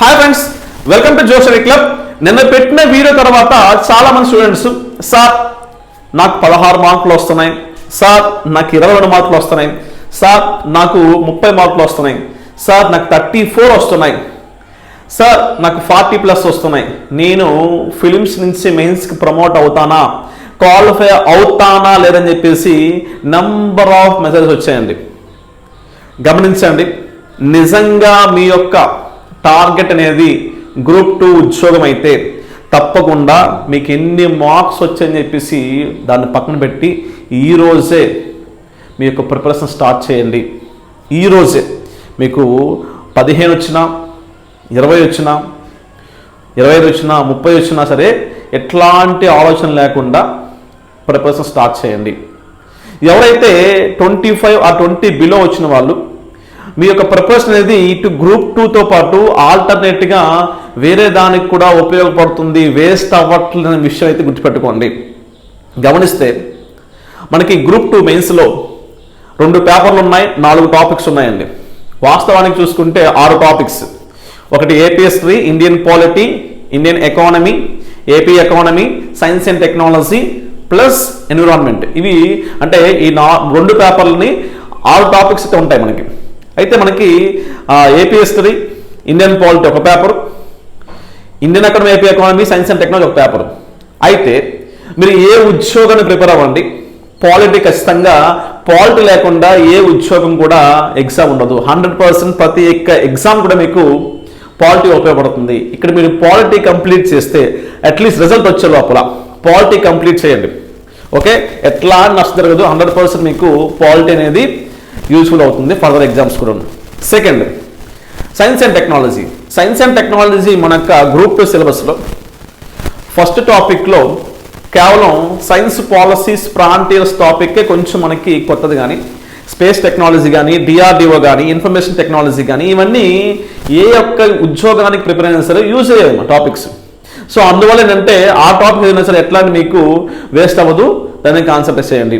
Hi friends welcome to జోషరీ club నిన్న పెట్టిన వీడియో తర్వాత చాలా మంది స్టూడెంట్స్ సార్ నాకు పదహారు మార్కులు వస్తున్నాయి. సార్ నాకు ఇరవై రెండు మార్కులు వస్తున్నాయి. సార్ నాకు ముప్పై మార్కులు వస్తున్నాయి. సార్ నాకు థర్టీ ఫోర్ వస్తున్నాయి. సార్ నాకు ఫార్టీ ప్లస్ వస్తున్నాయి. నేను ఫిలిమ్స్ నుంచి మెయిన్స్కి ప్రమోట్ అవుతానా? క్వాలిఫై అవుతానా లేదని చెప్పేసి నంబర్ ఆఫ్ మెసేజెస్ వచ్చాయండి. గమనించండి. నిజంగా మీ యొక్క టార్గెట్ అనేది గ్రూప్ టూ ఉద్యోగం అయితే తప్పకుండా మీకు ఎన్ని మార్క్స్ వచ్చాయని చెప్పేసి దాన్ని పక్కన పెట్టి ఈ రోజే మీ యొక్క ప్రిపరేషన్ స్టార్ట్ చేయండి. ఈ రోజే మీకు పదిహేను వచ్చినా ఇరవై వచ్చినా ఇరవై ఐదు వచ్చినా ముప్పై వచ్చినా సరే ఎట్లాంటి ఆలోచన లేకుండా ప్రిపరేషన్ స్టార్ట్ చేయండి. ఎవరైతే ట్వంటీ ఫైవ్ ఆ ట్వంటీ బిలో వచ్చిన వాళ్ళు మీ యొక్క ప్రిపరేషన్ అనేది ఇటు గ్రూప్ టూతో పాటు ఆల్టర్నేట్గా వేరే దానికి కూడా ఉపయోగపడుతుంది వేస్ట్ అవ్వట్లేదు విషయం అయితే గుర్తుపెట్టుకోండి. గమనిస్తే మనకి గ్రూప్ టూ మెయిన్స్లో రెండు పేపర్లు ఉన్నాయి నాలుగు టాపిక్స్ ఉన్నాయండి. వాస్తవానికి చూసుకుంటే ఆరు టాపిక్స్ ఒకటి AP history Indian polity Indian economy AP economy science and technology plus environment ఇవి అంటే ఈ నా రెండు పేపర్లని ఆరు టాపిక్స్ అయితే ఉంటాయి మనకి. అయితే మనకి ఏపీఎస్ట్రీ ఇండియన్ పాలిటీ ఒక paper Indian academy AP economy science and technology ఒక పేపర్ అయితే మీరు ఏ ఉద్యోగాన్ని ప్రిపేర్ అవ్వండి పాలిటీ ఖచ్చితంగా పాలిటీ లేకుండా ఏ ఉద్యోగం కూడా ఎగ్జామ్ ఉండదు. హండ్రెడ్ పర్సెంట్ ప్రతి ఒక్క ఎగ్జామ్ కూడా మీకు పాలిటీ ఉపయోగపడుతుంది. ఇక్కడ మీరు పాలిటీ కంప్లీట్ చేస్తే అట్లీస్ట్ రిజల్ట్ వచ్చే లోపల పాలిటీ కంప్లీట్ చేయండి. ఓకే? ఎట్లా నష్టం జరగదు. హండ్రెడ్ పర్సెంట్ మీకు పాలిటీ అనేది యూస్ఫుల్ అవుతుంది. ఫర్దర్ ఎగ్జామ్స్ కూడా second science and technology science and technology మన యొక్క గ్రూప్ టూ సిలబస్లో ఫస్ట్ టాపిక్లో కేవలం సైన్స్ పాలసీస్ ప్రాంటీర్స్ టాపిక్కే కొంచెం మనకి కొత్తది కానీ స్పేస్ టెక్నాలజీ కానీ డిఆర్డిఓ కానీ ఇన్ఫర్మేషన్ టెక్నాలజీ కానీ ఇవన్నీ ఏ యొక్క ఉద్యోగానికి ప్రిపేర్ అయినా సరే యూజ్ అయ్యాయి టాపిక్స్ సో అందువల్ల ఏంటంటే ఆ టాపిక్ ఏదైనా సరే ఎట్లా మీకు వేస్ట్ అవ్వదు దాన్ని కాన్సన్ట్రేట్ చేయండి.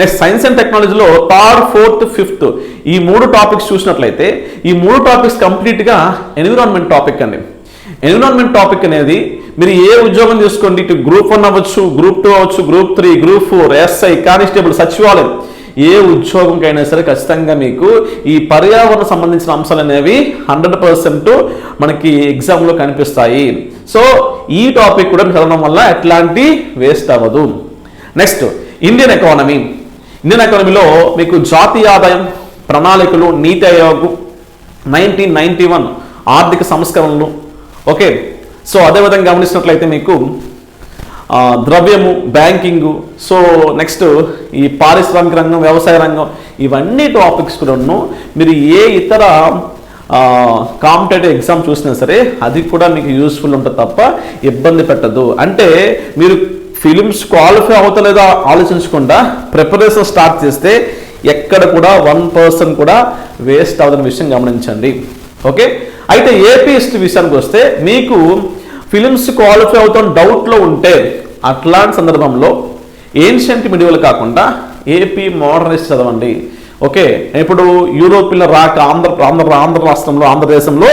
నెక్స్ట్ సైన్స్ అండ్ టెక్నాలజీలో థర్డ్ ఫోర్త్ ఫిఫ్త్ ఈ మూడు టాపిక్స్ చూసినట్లయితే ఈ మూడు టాపిక్స్ కంప్లీట్గా ఎన్విరాన్మెంట్ టాపిక్ అండి. ఎన్విరాన్మెంట్ టాపిక్ అనేది మీరు ఏ ఉద్యోగం తీసుకోండి ఇటు గ్రూప్ వన్ అవ్వచ్చు గ్రూప్ టూ అవ్వచ్చు group three group four SI constable సచివాలయం. ఏ ఉద్యోగంకైనా సరే ఖచ్చితంగా మీకు ఈ పర్యావరణ సంబంధించిన అంశాలు అనేవి హండ్రెడ్ పర్సెంట్ మనకి ఎగ్జామ్లో కనిపిస్తాయి. సో ఈ టాపిక్ కూడా చదవడం వల్ల ఎట్లాంటి వేస్ట్ అవ్వదు. నెక్స్ట్ ఇండియన్ ఎకానమీ ఇండియన్ ఎకానమీలో మీకు జాతీయ ఆదాయం ప్రణాళికలు నీతి ఆయోగ్ నైన్టీన్ నైన్టీ వన్ ఆర్థిక సంస్కరణలు. ఓకే. సో అదేవిధంగా గమనించినట్లయితే మీకు ద్రవ్యము బ్యాంకింగు సో నెక్స్ట్ ఈ పారిశ్రామిక రంగం వ్యవసాయ రంగం ఇవన్నీ టాపిక్స్ కూడాను మీరు ఏ ఇతర కాంపిటేటివ్ ఎగ్జామ్ చూసినా సరే అది కూడా మీకు యూస్ఫుల్ ఉంటుంది తప్ప ఇబ్బంది పెట్టదు. అంటే మీరు ఫిలిమ్స్ క్వాలిఫై అవుతలేదా ఆలోచించకుండా ప్రిపరేషన్ స్టార్ట్ చేస్తే ఎక్కడ కూడా వన్ పర్సన్ కూడా వేస్ట్ అవుతున్న విషయం గమనించండి. ఓకే? అయితే ఏపీఎస్టీ విషయానికి వస్తే మీకు ఫిలిమ్స్ క్వాలిఫై అవుతాం డౌట్లో ఉంటే అట్లాంటి సందర్భంలో ఏన్షియంట్ మిడివల్ కాకుండా ఏపీ మోడర్నిస్ట్ చదవండి. ఓకే? ఇప్పుడు యూరోపియన్ రాక ఆంధ్ర ఆంధ్ర ఆంధ్ర రాష్ట్రంలో ఆంధ్రదేశంలో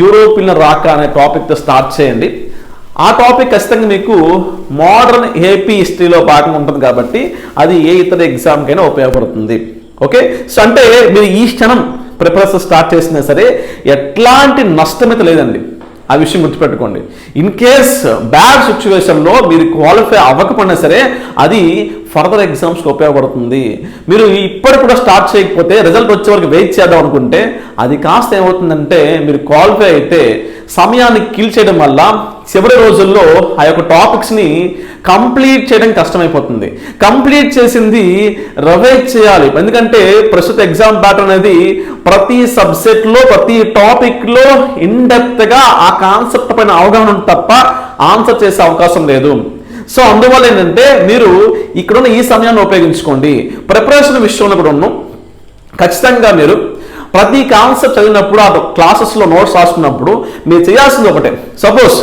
యూరోపియన్ రాక అనే టాపిక్తో స్టార్ట్ చేయండి. ఆ టాపిక్ ఖచ్చితంగా మీకు మోడర్న్ ఏపీ హిస్టరీలో భాగం ఉంటుంది కాబట్టి అది ఏ ఇతర ఎగ్జామ్కైనా ఉపయోగపడుతుంది. ఓకే సో అంటే మీరు ఈ క్షణం ప్రిపరేషన్ స్టార్ట్ చేసినా సరే ఎట్లాంటి నష్టమైతే లేదండి. ఆ విషయం గుర్తుపెట్టుకోండి. ఇన్ కేస్ బ్యాడ్ సిచ్యువేషన్లో మీరు క్వాలిఫై అవ్వకపోయినా సరే అది ఫర్దర్ ఎగ్జామ్స్కి ఉపయోగపడుతుంది. మీరు ఇప్పటి కూడా స్టార్ట్ చేయకపోతే రిజల్ట్ వచ్చే వరకు వెయిట్ చేద్దాం అనుకుంటే అది కాస్త ఏమవుతుందంటే మీరు క్వాలిఫై అయితే సమయాన్ని కిల్ చేయడం వల్ల చివరి రోజుల్లో ఆ యొక్క టాపిక్స్ని కంప్లీట్ చేయడం కష్టమైపోతుంది. కంప్లీట్ చేసింది రవైజ్ చేయాలి. ఎందుకంటే ప్రస్తుత ఎగ్జామ్ ప్యాటర్న్ అనేది ప్రతి సబ్జెక్ట్లో ప్రతి టాపిక్లో ఇన్డెప్త్గా ఆ కాన్సెప్ట్ పైన అవగాహన తప్ప ఆన్సర్ చేసే అవకాశం లేదు. సో అందువల్ల ఏంటంటే మీరు ఇక్కడున్న ఈ సమయాన్ని ఉపయోగించుకోండి. ప్రిపరేషన్ విషయంలో కూడా ఉన్నాం ఖచ్చితంగా మీరు ప్రతి కాన్సెప్ట్ చదివినప్పుడు ఆ క్లాసెస్లో నోట్స్ రాసుకున్నప్పుడు మీరు చేయాల్సింది ఒకటే. సపోజ్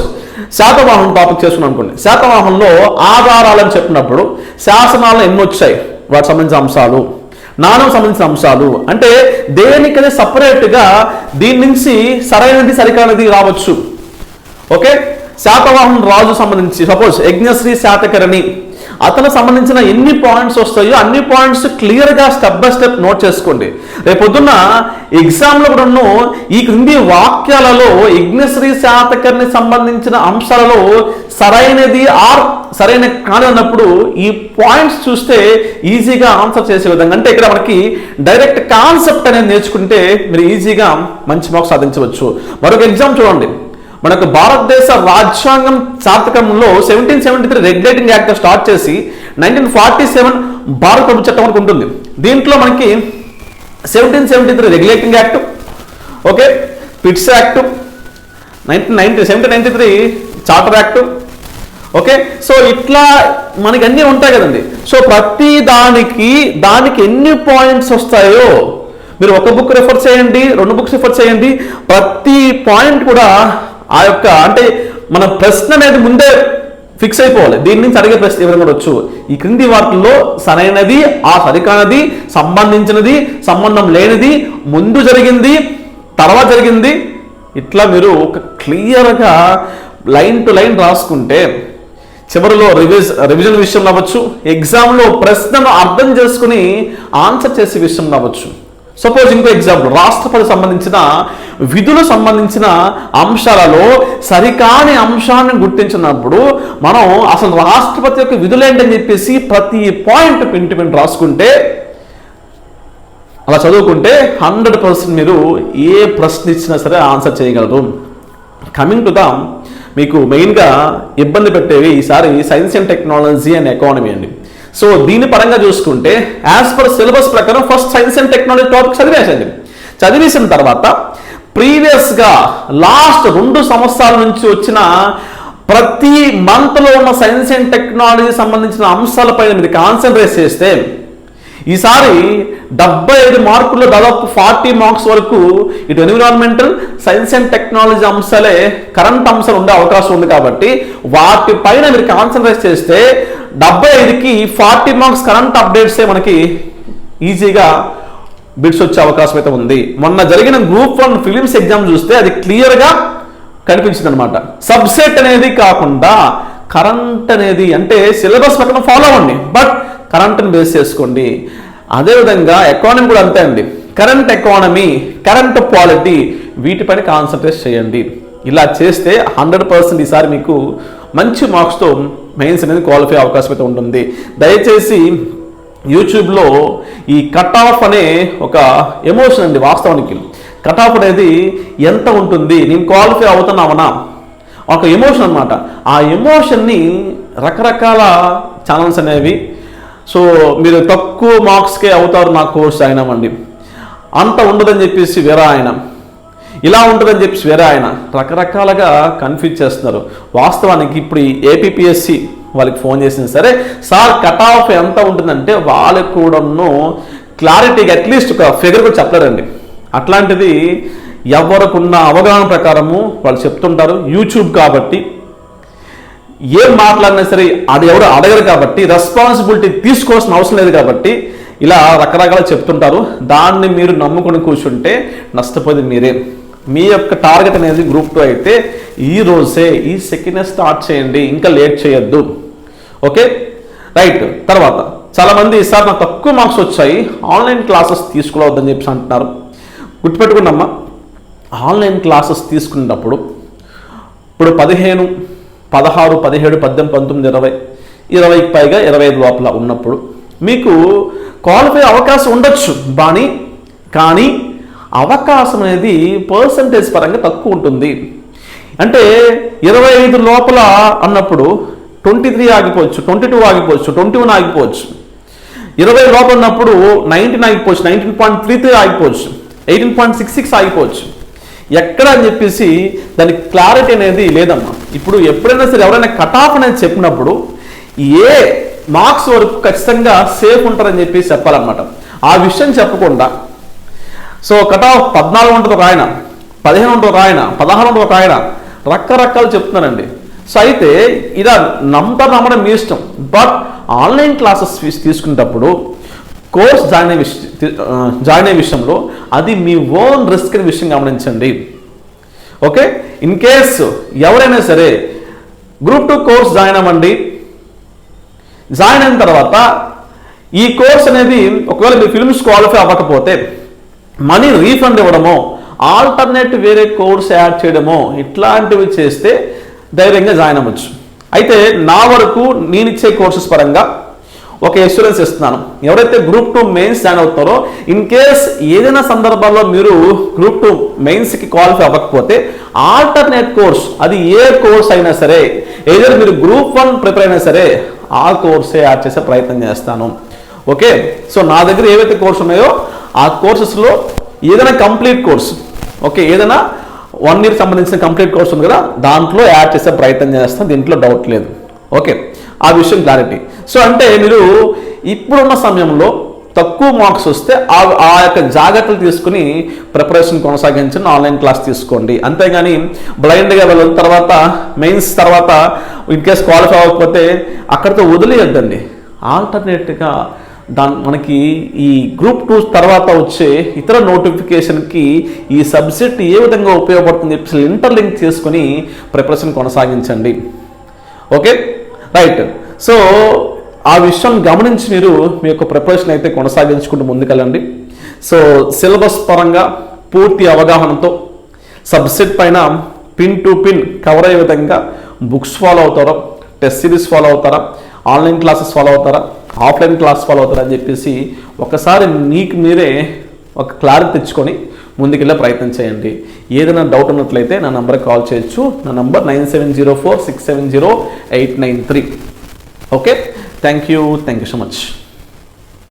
శాతవాహనం టాపిక్ చేసుకున్నాం అనుకోండి. శాతవాహనంలో ఆధారాలని చెప్పినప్పుడు శాసనాలు ఎన్ని వచ్చాయి? వాటికి సంబంధించిన అంశాలు నాణం సంబంధించిన అంశాలు. అంటే దేనికనే సపరేట్గా దీని నుంచి సరైనది సరికానది రావచ్చు. ఓకే శాతవాహన రాజు సంబంధించి సపోజ్ యజ్ఞశ్రీ శాతకరణి. అతను సంబంధించిన ఎన్ని పాయింట్స్ వస్తాయో అన్ని పాయింట్స్ క్లియర్గా స్టెప్ బై స్టెప్ నోట్ చేసుకోండి. రేపొద్దున్న ఎగ్జామ్లో కూడాను ఈ క్రింది వాక్యాలలో యజ్ఞశ్రీ శాతకర్ణి సంబంధించిన అంశాలలో సరైనది ఆర్ సరైన కాదు అన్నప్పుడు ఈ పాయింట్స్ చూస్తే ఈజీగా ఆన్సర్ చేసే విధంగా అంటే ఇక్కడ మనకి డైరెక్ట్ కాన్సెప్ట్ అనేది నేర్చుకుంటే మీరు ఈజీగా మంచి మార్క్స్ సాధించవచ్చు. మరొక ఎగ్జామ్ చూడండి. మనకు భారతదేశ రాజ్యాంగం సార్థకంలో seventeen seventy three regulating act start చేసి నైన్టీన్ ఫార్టీ సెవెన్ భారత ప్రభుత్వ చట్టం మనకు ఉంటుంది. దీంట్లో మనకి seventeen seventy three regulating act okay Pitt's act nineteen ninety seventeen ninety three charter act okay so ఇట్లా మనకి అన్నీ ఉంటాయి కదండి. సో ప్రతి దానికి దానికి ఎన్ని పాయింట్స్ వస్తాయో మీరు ఒక బుక్ రెఫర్ చేయండి రెండు బుక్స్ రెఫర్ చేయండి ప్రతి పాయింట్ కూడా ఆ యొక్క అంటే మన ప్రశ్న అనేది ముందే ఫిక్స్ అయిపోవాలి. దీని నుంచి అడిగే ప్రశ్న ఏ విధంగా వచ్చు. ఈ క్రింది వాటిల్లో సరైనది ఆ సరికానది సంబంధించినది సంబంధం లేనిది ముందు జరిగింది తర్వాత జరిగింది ఇట్లా మీరు ఒక క్లియర్గా లైన్ టు లైన్ రాసుకుంటే చివరిలో రివిజ్ రివిజన్ విషయం అవ్వచ్చు ఎగ్జామ్లో ప్రశ్నను అర్థం చేసుకుని ఆన్సర్ చేసే విషయం అవ్వచ్చు. సపోజ్ ఇంకో ఎగ్జాంపుల్ రాష్ట్రపతి సంబంధించిన విధులు సంబంధించిన అంశాలలో సరికాని అంశాన్ని గుర్తించినప్పుడు మనం అసలు రాష్ట్రపతి యొక్క విధులేంటని చెప్పేసి ప్రతి పాయింట్ పింటి పిండి రాసుకుంటే అలా చదువుకుంటే హండ్రెడ్ పర్సెంట్ మీరు ఏ ప్రశ్న ఇచ్చినా సరే ఆన్సర్ చేయగలరు. కమింగ్ టు ద మీకు మెయిన్గా ఇబ్బంది పెట్టేవి ఈసారి science and technology and economy అండి. సో దీని పరంగా చూసుకుంటే యాజ్ పర్ సిలబస్ ప్రకారం first science and technology topic చదివేసండి చదివేసిన తర్వాత ప్రీవియస్గా లాస్ట్ రెండు సంవత్సరాల నుంచి వచ్చిన ప్రతి మంత్లో ఉన్న సైన్స్ అండ్ టెక్నాలజీ సంబంధించిన అంశాలపైన మీరు కాన్సన్ట్రేట్ చేస్తే ఈసారి డెబ్బై ఐదు మార్కుల్లో దాదాపు ఫార్టీ మార్క్స్ వరకు ఇటు ఎన్విరాన్మెంటల్ సైన్స్ అండ్ టెక్నాలజీ అంశాలే కరెంట్ అంశాలు ఉండే అవకాశం ఉంది కాబట్టి వాటిపైన మీరు కాన్సన్ట్రేట్ చేస్తే డెబ్బై ఐదుకి ఫార్టీ మార్క్స్ కరెంట్ అప్డేట్సే మనకి ఈజీగా బిట్స్ వచ్చే అవకాశం అయితే ఉంది. మొన్న జరిగిన గ్రూప్ వన్ ఫిలిమ్స్ ఎగ్జామ్ చూస్తే అది క్లియర్గా కనిపించింది అనమాట సబ్సెట్ అనేది కాకుండా కరెంట్ అనేది అంటే సిలబస్ ప్రకారం ఫాలో అవ్వండి. బట్ కరెంట్ని బేస్ చేసుకోండి. అదేవిధంగా ఎకానమీ కూడా అంతే అండి. కరెంట్ ఎకానమీ కరెంట్ పాలిటీ వీటిపైన కాన్సన్ట్రేట్ చేయండి. ఇలా చేస్తే హండ్రెడ్ పర్సెంట్ ఈసారి మీకు మంచి మార్క్స్తో మెయిన్స్ అనేది క్వాలిఫై అవకాశం అయితే ఉంటుంది. దయచేసి యూట్యూబ్లో ఈ కట్ ఆఫ్ అనే ఒక ఎమోషన్ అండి వాస్తవానికి. కట్ ఆఫ్ అనేది ఎంత ఉంటుంది? నేను క్వాలిఫై అవుతున్నామనా ఒక ఎమోషన్ అన్నమాట. ఆ ఎమోషన్ని రకరకాల ఛానల్స్ అనేవి సో మీరు తక్కువ మార్క్స్కే అవుతారు నా కోర్స్ అయినామండి అంత ఉండదని చెప్పేసి వేరే ఆయన. ఇలా ఉంటుందని చెప్పేసి వేరే ఆయన. రకరకాలుగా కన్ఫ్యూజ్ చేస్తున్నారు. వాస్తవానికి ఇప్పుడు ఈ ఏపీఎస్సి వాళ్ళకి ఫోన్ చేసింది సరే సార్ కట్ ఆఫ్ ఎంత ఉంటుందంటే వాళ్ళకి కూడాను క్లారిటీగా అట్లీస్ట్ ఒక ఫిగర్ కూడా చెప్పలేరండి. అట్లాంటిది ఎవరికున్న అవగాహన ప్రకారము వాళ్ళు చెప్తుంటారు. యూట్యూబ్ కాబట్టి ఏం మాట్లాడినా సరే అది ఎవరు అడగరు కాబట్టి రెస్పాన్సిబిలిటీ తీసుకోవాల్సిన అవసరం లేదు కాబట్టి ఇలా రకరకాల చెప్తుంటారు. దాన్ని మీరు నమ్ముకొని కూర్చుంటే నష్టపోయేది మీరే. మీ యొక్క టార్గెట్ అనేది గ్రూప్ టూ అయితే ఈ రోజే ఈ సెకండ్ స్టార్ట్ చేయండి ఇంకా లేట్ చేయొద్దు. ఓకే రైట్ తర్వాత చాలామంది సార్ నాకు తక్కువ మార్క్స్ వచ్చాయి ఆన్లైన్ క్లాసెస్ తీసుకోవద్దని చెప్పి అంటున్నారు. గుర్తుపెట్టుకున్నమ్మా ఆన్లైన్ క్లాసెస్ తీసుకున్నప్పుడు ఇప్పుడు పదిహేను పదహారు పదిహేడు పద్దెనిమిది పంతొమ్మిది ఇరవై. ఇరవైకి పైగా ఇరవై ఐదు లోపల ఉన్నప్పుడు మీకు క్వాలిఫై అవకాశం ఉండొచ్చు. బాని కానీ అవకాశం అనేది పర్సంటేజ్ పరంగా తక్కువ ఉంటుంది. అంటే ఇరవై ఐదు లోపల అన్నప్పుడు ట్వంటీ త్రీ ఆగిపోవచ్చు ట్వంటీ టూ ఆగిపోవచ్చు ట్వంటీ వన్ ఆగిపోవచ్చు. ఇరవై లోపల ఉన్నప్పుడు నైన్టీన్ ఆగిపోవచ్చు నైన్టీన్ పాయింట్ త్రీ త్రీ ఆగిపోవచ్చు ఎయిటీన్ పాయింట్ సిక్స్ సిక్స్ ఆగిపోవచ్చు. ఎక్కడ అని చెప్పేసి దానికి క్లారిటీ అనేది లేదమ్మా. ఇప్పుడు ఎప్పుడైనా సరే ఎవరైనా కట్ ఆఫ్ అనేది చెప్పినప్పుడు ఏ మార్క్స్ వరకు ఖచ్చితంగా సేఫ్ ఉంటారని చెప్పేసి చెప్పాలన్నమాట. ఆ విషయం చెప్పకుండా సో కట్ ఆఫ్ పద్నాలుగు ఉంటుంది ఒక ఆయన పదిహేను ఉంటుంది ఒక ఆయన పదహారు ఉంటుంది ఒక ఆయన రకరకాలు చెప్తున్నారండి. సో అయితే ఇలా నమ్మటం నమ్మడం మీ ఇష్టం బట్ ఆన్లైన్ క్లాసెస్ తీసుకునేటప్పుడు కోర్స్ జాయిన్ అయ్యే విషయం జాయిన్ అయ్యే విషయంలో అది మీ ఓన్ రిస్క్ అనే విషయం గమనించండి. ఓకే? ఇన్ కేస్ ఎవరైనా సరే గ్రూప్ టూ కోర్స్ జాయిన్ అవ్వండి. జాయిన్ అయిన తర్వాత ఈ కోర్స్ అనేది ఒకవేళ మీ ఫిల్మ్స్ క్వాలిఫై అవ్వకపోతే మనీ రీఫండ్ ఇవ్వడమో ఆల్టర్నేట్ వేరే కోర్స్ యాడ్ చేయడమో ఇట్లాంటివి చేస్తే ధైర్యంగా జాయిన్ అవ్వచ్చు. అయితే నా వరకు నేను ఇచ్చే కోర్సెస్ పరంగా ఒక ఇన్సూరెన్స్ ఇస్తున్నాను. ఎవరైతే గ్రూప్ టూ మెయిన్స్ జాయిన్ అవుతారో ఇన్ కేస్ ఏదైనా సందర్భాల్లో మీరు గ్రూప్ టూ మెయిన్స్కి క్వాలిఫై అవ్వకపోతే ఆల్టర్నేట్ కోర్స్ అది ఏ కోర్స్ అయినా సరే ఏదైనా మీరు గ్రూప్ వన్ ప్రిపేర్ అయినా సరే ఆ కోర్సే యాడ్ చేసే ప్రయత్నం చేస్తాను. ఓకే సో నా దగ్గర ఏవైతే కోర్స్ ఉన్నాయో ఆ కోర్సెస్లో ఏదైనా కంప్లీట్ కోర్స్ ఓకే ఏదైనా వన్ ఇయర్ సంబంధించిన కంప్లీట్ కోర్స్ ఉంది కదా దాంట్లో యాడ్ చేసే ప్రయత్నం చేస్తాను దీంట్లో డౌట్ లేదు. ఓకే ఆ విషయం క్లారిటీ సో అంటే మీరు ఇప్పుడున్న సమయంలో తక్కువ మార్క్స్ వస్తే ఆ ఆ యొక్క జాగ్రత్తలు తీసుకుని ప్రిపరేషన్ కొనసాగించండి ఆన్లైన్ క్లాస్ తీసుకోండి. అంతేగాని బ్లైండ్గా వెళ్ళిన తర్వాత మెయిన్స్ తర్వాత ఇన్ కేస్ క్వాలిఫై అవ్వకపోతే అక్కడితో వదిలేయద్దండి. ఆల్టర్నేట్గా దాని మనకి ఈ గ్రూప్ టూ తర్వాత వచ్చే ఇతర నోటిఫికేషన్కి ఈ సబ్జెక్ట్ ఏ విధంగా ఉపయోగపడుతుంది ఇంటర్లింక్ చేసుకొని ప్రిపరేషన్ కొనసాగించండి. ఓకే రైట్ సో ఆ విషయం గమనించి మీరు మీ యొక్క ప్రిపరేషన్ అయితే కొనసాగించుకుంటూ ముందుకెళ్ళండి. సో సిలబస్ పరంగా పూర్తి అవగాహనతో సబ్జెక్ట్ పైన పిన్ టు పిన్ కవర్ అయ్యే విధంగా బుక్స్ ఫాలో అవుతారా టెస్ట్ సిరీస్ ఫాలో అవుతారా ఆన్లైన్ క్లాసెస్ ఫాలో అవుతారా ఆఫ్లైన్ క్లాస్ ఫాలో అవుతారా అని చెప్పేసి ఒకసారి మీకు మీరే ఒక క్లారిటీ తెచ్చుకొని ముందుకెళ్ళే ప్రయత్నం చేయండి. ఏదైనా డౌట్ ఉన్నట్లయితే నా నంబర్కి కాల్ చేయొచ్చు. నా number nine seven zero four six seven zero eight nine three. Okay? Thank you thank you so much